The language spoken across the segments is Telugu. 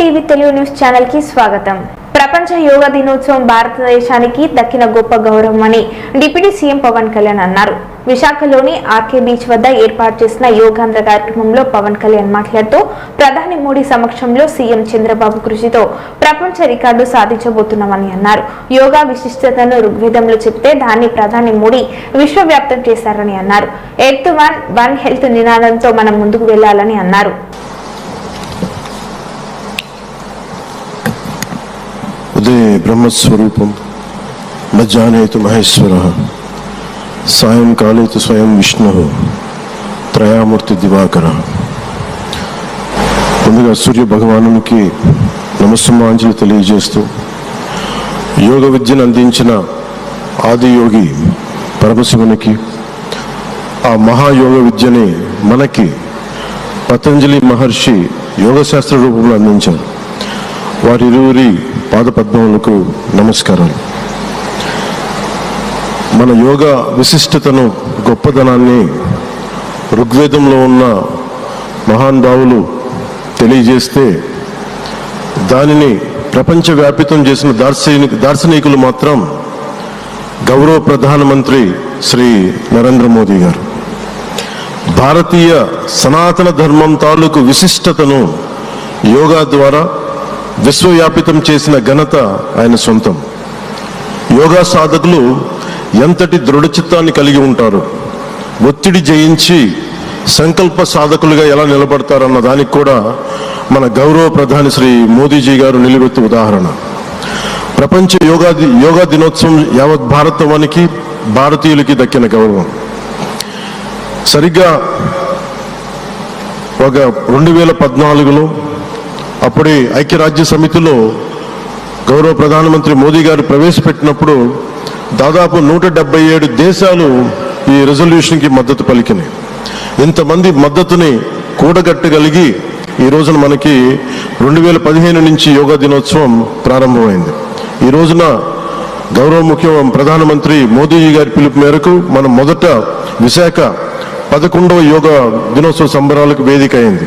తెలుగు న్యూస్ ఛానల్కి స్వాగతం. ప్రపంచ యోగా దినోత్సవం భారతదేశానికి దక్కిన గొప్ప గౌరవం అని డిప్యూటీ సీఎం పవన్ కళ్యాణ్ అన్నారు. విశాఖలోని ఆర్కే బీచ్ వద్ద ఏర్పాటు చేసిన యోగాంధ్ర కార్యక్రమంలో పవన్ కళ్యాణ్ మాట్లాడుతూ ప్రధాని మోడీ సమక్షంలో సీఎం చంద్రబాబు కృషితో ప్రపంచ రికార్డు సాధించబోతున్నామని అన్నారు. యోగా విశిష్టతను ఋగ్వేదంలో చెప్తే దాన్ని ప్రధాని మోడీ విశ్వవ్యాప్తం చేశారని అన్నారు. ఎర్త్ వన్ వన్ హెల్త్ నినాదంతో మనం ముందుకు వెళ్ళాలని అన్నారు. ఉదయ బ్రహ్మస్వరూపం. మధ్యాహ్నేతు మహేశ్వర. సాయంకాలేతు స్వయం విష్ణు. త్రయామూర్తి దివాకర. ముందుగా సూర్య భగవానునికి నమస్సుమాంజలి తెలియజేస్తూ యోగ విద్యను అందించిన ఆదియోగి పరమశివునికి ఆ మహాయోగ విద్యని మనకి పతంజలి మహర్షి యోగశాస్త్ర రూపంలో అందించారు. వారిరువురి పాదపద్మములకు నమస్కారాలు. మన యోగ విశిష్టతను గొప్పదనాన్ని ఋగ్వేదంలో ఉన్న మహానుభావులు తెలియజేస్తే దానిని ప్రపంచవ్యాపితం చేసిన దార్శనిక దార్శనికులు మాత్రం గౌరవ ప్రధానమంత్రి శ్రీ నరేంద్ర మోదీ గారు. భారతీయ సనాతన ధర్మం తాలూకు విశిష్టతను యోగా ద్వారా విశ్వవ్యాపితం చేసిన ఘనత ఆయన సొంతం. యోగా సాధకులు ఎంతటి దృఢచిత్తాన్ని కలిగి ఉంటారు? ఒత్తిడి జయించి సంకల్ప సాధకులుగా ఎలా నిలబడతారన్న దానికి కూడా మన గౌరవ ప్రధాని శ్రీ మోదీజీ గారు నిలువెత్తు ఉదాహరణ. ప్రపంచ యోగా యోగా దినోత్సవం యావత్ భారతవానికి భారతీయులకి దక్కిన గౌరవం. సరిగ్గా ఒక రెండు వేల పద్నాలుగులో అప్పుడే ఐక్యరాజ్య సమితిలో గౌరవ ప్రధానమంత్రి మోదీ గారు ప్రవేశపెట్టినప్పుడు దాదాపు నూట డెబ్బై ఏడు దేశాలు ఈ రెజల్యూషన్కి మద్దతు పలికినాయి. ఇంతమంది మద్దతుని కూడగట్టగలిగి ఈ రోజున మనకి రెండు వేల పదిహేను నుంచి యోగా దినోత్సవం ప్రారంభమైంది. ఈ రోజున గౌరవ ముఖ్య ప్రధానమంత్రి మోదీజీ గారి పిలుపు మేరకు మనం మొదట విశాఖ పదకొండవ యోగా దినోత్సవ సంబరాలకు వేదిక అయింది.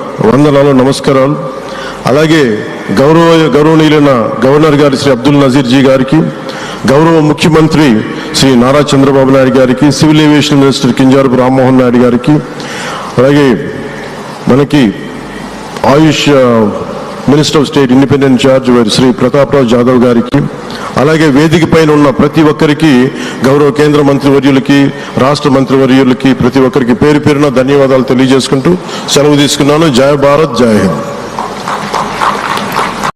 వందనాలు నమస్కారాలు. అలాగే గౌరవ గౌరవనీయులైన గవర్నర్ గారి శ్రీ అబ్దుల్ నజీర్ జీ గారికి గౌరవ ముఖ్యమంత్రి శ్రీ నారా చంద్రబాబు నాయుడు గారికి civil aviation minister Kinjarapu Rammohan Naidu గారికి అలాగే మనకి Ayush minister of state independent in-charge వారి శ్రీ ప్రతాప్రావు జాదవ్ గారికి అలాగే వేదిక పైన ఉన్న ప్రతి ఒక్కరికి గౌరవ కేంద్ర మంత్రివర్యులకి రాష్ట్ర మంత్రివర్యులకి ప్రతి ఒక్కరికి పేరు పేరున ధన్యవాదాలు తెలియజేసుకుంటూ సెలవు తీసుకున్నాను. జయ భారత్ జయ హింద్.